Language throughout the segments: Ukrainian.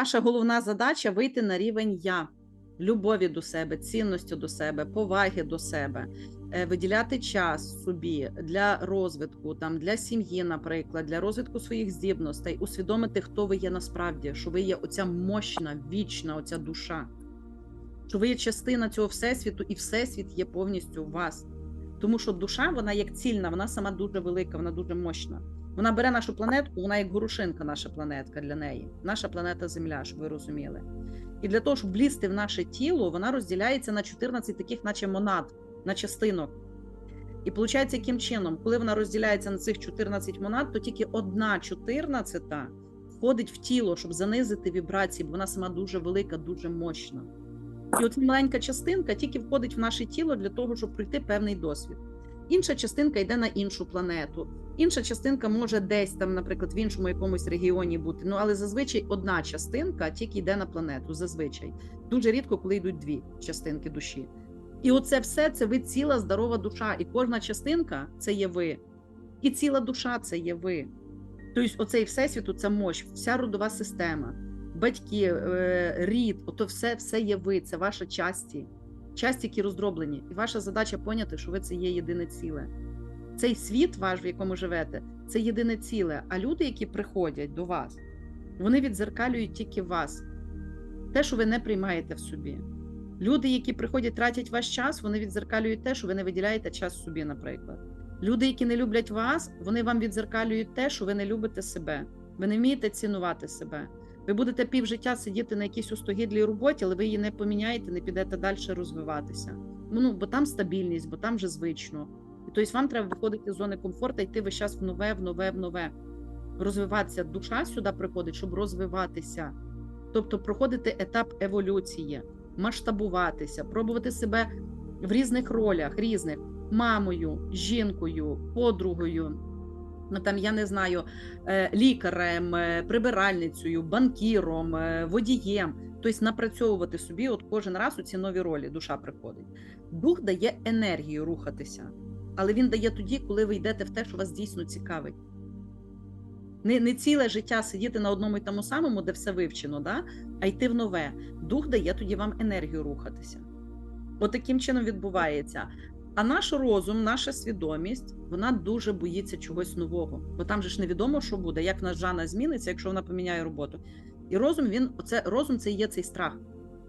ваша головна задача вийти на рівень я, любові до себе, цінності до себе, поваги до себе, е, виділяти час собі для розвитку, там для сім'ї, наприклад, для розвитку своїх здібностей, усвідомити, хто ви є насправді, що ви є оця мощна, вічна, оця душа, що ви є частина цього всесвіту, і всесвіт є повністю у вас. Тому що душа, вона як цільна, вона сама дуже велика, вона дуже мощна. Вона бере нашу планетку, вона як горошинка, наша планетка для неї, наша планета Земля, щоб ви розуміли. І для того, щоб влізти в наше тіло, вона розділяється на 14 таких, наче монад, на частинок. І виходить, яким чином, коли вона розділяється на цих 14 монад, то тільки одна 14 входить в тіло, щоб занизити вібрації, бо вона сама дуже велика, дуже мощна. І оця маленька частинка тільки входить в наше тіло для того, щоб пройти певний досвід. Інша частинка йде на іншу планету. Інша частинка може десь там, наприклад, в іншому якомусь регіоні бути. Ну але зазвичай одна частинка тільки йде на планету. Зазвичай дуже рідко, коли йдуть дві частинки душі. І оце все це ви ціла здорова душа. І кожна частинка це є ви. І ціла душа це є ви. Тобто, оцей всесвіту це мощ, вся родова система, батьки, е, рід, ото все, все є ви, це ваша часті, часті, які роздроблені. І ваша задача поняти, що ви це є єдине ціле. Цей світ ваш, в якому живете, це єдине ціле. А люди, які приходять до вас, вони відзеркалюють тільки вас, те, що ви не приймаєте в собі. Люди, які приходять, тратять ваш час, вони відзеркалюють те, що ви не виділяєте час собі, наприклад. Люди, які не люблять вас, вони вам відзеркалюють те, що ви не любите себе. Ви не вмієте цінувати себе. Ви будете півжиття сидіти на якійсь устогідлій роботі, але ви її не поміняєте, не підете далі розвиватися. Ну, бо там стабільність, бо там вже звично. І тобто вам треба виходити з зони комфорту, йти весь час в нове, в нове, в нове. Розвиватися. Душа сюди приходить, щоб розвиватися. Тобто проходити етап еволюції, масштабуватися, пробувати себе в різних ролях, різних мамою, жінкою, подругою. Там я не знаю, е, лікарем, е, прибиральницею, банкіром, е, водієм. Тобто напрацьовувати собі от кожен раз у ці нові ролі душа приходить. Дух дає енергію рухатися, але він дає тоді, коли ви йдете в те, що вас дійсно цікавить. Не не ціле життя сидіти на одному і тому самому, де все вивчено, да? а йти в нове. Дух дає тоді вам енергію рухатися. От таким чином відбувається. А наш розум, наша свідомість, вона дуже боїться чогось нового, бо там же ж невідомо, що буде, як наш Жана зміниться, якщо вона поміняє роботу. І розум, він оце розум це і є цей страх.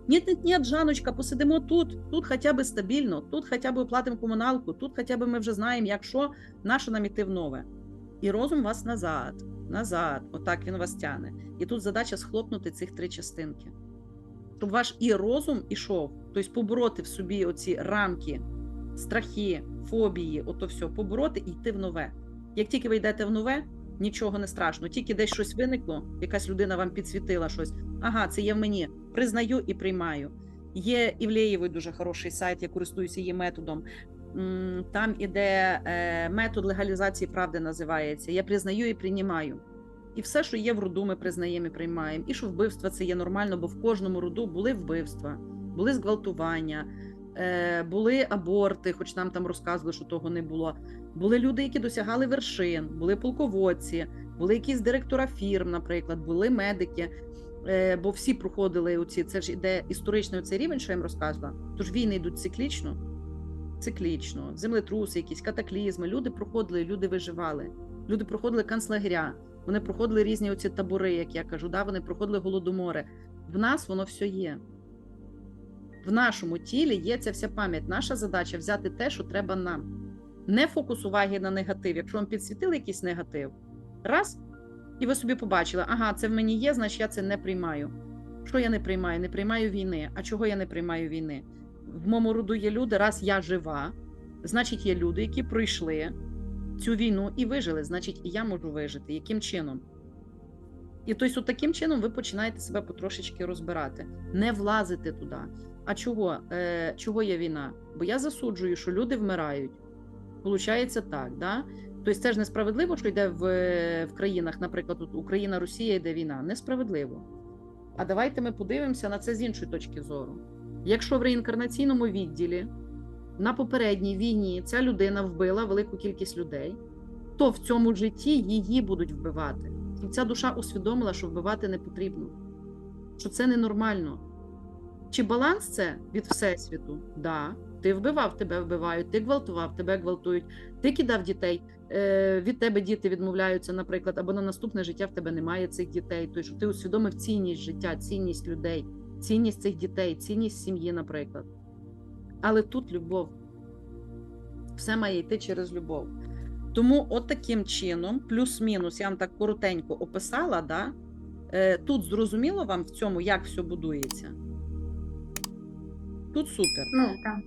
Ні, ні, ні, Жаночка, посидимо тут, тут хоча б стабільно, тут хоча б оплатимо комуналку, тут хоча б ми вже знаємо, як що, на нам іти в нове. І розум вас назад, назад, отак він вас тяне. І тут задача схлопнути цих три частинки. Щоб ваш і розум ішов, тобто побороти в собі оці рамки страхи, фобії, ото все побороти і йти в нове. Як тільки ви йдете в нове, нічого не страшно. Тільки десь щось виникло, якась людина вам підсвітила щось. Ага, це є в мені. Признаю і приймаю. Є Івлеєвий дуже хороший сайт, я користуюся її методом. Там іде е, метод легалізації правди, називається. Я признаю і приймаю. І все, що є в роду, ми признаємо і приймаємо. І що вбивства це є нормально, бо в кожному роду були вбивства, були зґвалтування. Е, були аборти, хоч нам там розказували, що того не було. Були люди, які досягали вершин, були полководці, були якісь директора фірм, наприклад, були медики. Е, бо всі проходили оці, це ж іде історичний цей рівень, що я їм розказувала. Тож війни йдуть циклічно, циклічно, землетруси, якісь катаклізми. Люди проходили, люди виживали. Люди проходили канцлагеря, вони проходили різні оці табори, як я кажу. да, Вони проходили голодомори. В нас воно все є в нашому тілі є ця вся пам'ять. Наша задача взяти те, що треба нам. Не фокус уваги на негатив. Якщо вам підсвітили якийсь негатив, раз, і ви собі побачили, ага, це в мені є, значить я це не приймаю. Що я не приймаю? Не приймаю війни. А чого я не приймаю війни? В моєму роду є люди, раз я жива, значить, є люди, які пройшли цю війну і вижили, значить, і я можу вижити. Яким чином? І тобто, таким чином ви починаєте себе потрошечки розбирати, не влазити туди. А чого? Е, Чого є війна? Бо я засуджую, що люди вмирають. Получається так, да? Тобто це ж несправедливо, що йде в в країнах, наприклад, тут Україна, Росія йде війна. Несправедливо. А давайте ми подивимося на це з іншої точки зору. Якщо в реінкарнаційному відділі на попередній війні ця людина вбила велику кількість людей, то в цьому житті її будуть вбивати. Щоб ця душа усвідомила, що вбивати не потрібно. що це ненормально. Чи баланс це від Всесвіту? Да. Ти вбивав, тебе вбивають, ти гвалтував, тебе гвалтують, ти кидав дітей, е, від тебе діти відмовляються, наприклад, або на наступне життя в тебе немає цих дітей. Тобто, ти усвідомив цінність життя, цінність людей, цінність цих дітей, цінність сім'ї, наприклад. Але тут любов. Все має йти через любов. Тому, от таким чином, плюс-мінус, я вам так коротенько описала, да? Е, тут зрозуміло вам в цьому, як все будується? Тут супер. Ну, так.